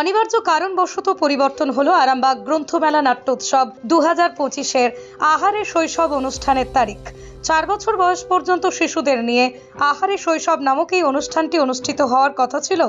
অনিবার্য কারণবশত পরিবর্তন হলো আরামবাগ গ্রন্থমেলা নাট্যোৎসব দু হাজার পঁচিশের আহারে শৈশব অনুষ্ঠানের তারিখ। চার বছর বয়স পর্যন্ত শিশুদের নিয়ে আহারে শৈশব নামক এই অনুষ্ঠানটি অনুষ্ঠিত হওয়ার কথা ছিল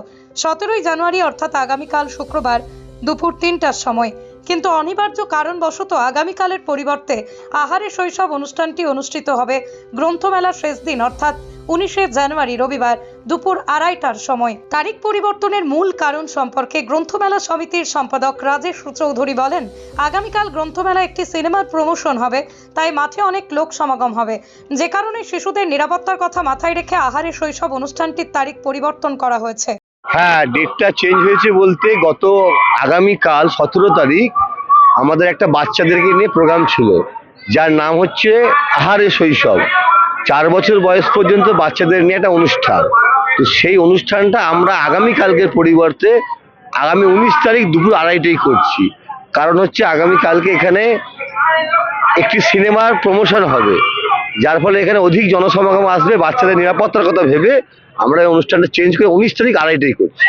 সতেরোই জানুয়ারি, অর্থাৎ আগামীকাল শুক্রবার দুপুর তিনটার সময়। কিন্তু অনিবার্য কারণবশত আগামীকালের পরিবর্তে আহারে শৈশব অনুষ্ঠানটি অনুষ্ঠিত হবে গ্রন্থমেলার শেষ দিন, অর্থাৎ উনিশে জানুয়ারি, রবিবার। দুপুর আড়াইটার সময়। তারিখ পরিবর্তনের মূল কারণ সম্পর্কে গ্রন্থমেলা সমিতির সম্পাদক রাজেশ চৌধুরী বলেন, আগামীকাল গ্রন্থমেলা একটি সিনেমার প্রমোশন হবে, তাই মাঠে অনেক লোক সমাগম হবে। যে কারণে শিশুদের নিরাপত্তার কথা মাথায় রেখে আহারে শৈশব অনুষ্ঠানটির তারিখ পরিবর্তন করা হয়েছে। হ্যাঁ ডেটটা চেঞ্জ হয়েছে বলতে গত আগামীকাল সতেরো তারিখ আমাদের একটা বাচ্চাদেরকে নিয়ে প্রোগ্রাম ছিল, যার নাম হচ্ছে আহারে শৈশব। চার বছর বয়স পর্যন্ত বাচ্চাদের নিয়ে একটা অনুষ্ঠান। তো সেই অনুষ্ঠানটা আমরা আগামীকালকের পরিবর্তে আগামী উনিশ তারিখ দুপুর আড়াইটাই করছি। কারণ হচ্ছে আগামীকালকে এখানে একটি সিনেমার প্রমোশন হবে। যার ফলে এখানে অধিক জনসমাগম আসবে, বাচ্চাদের নিরাপত্তার কথা ভেবে আমরা এই অনুষ্ঠানটা চেঞ্জ করে উনিশ তারিখ আড়াইটাই করছি।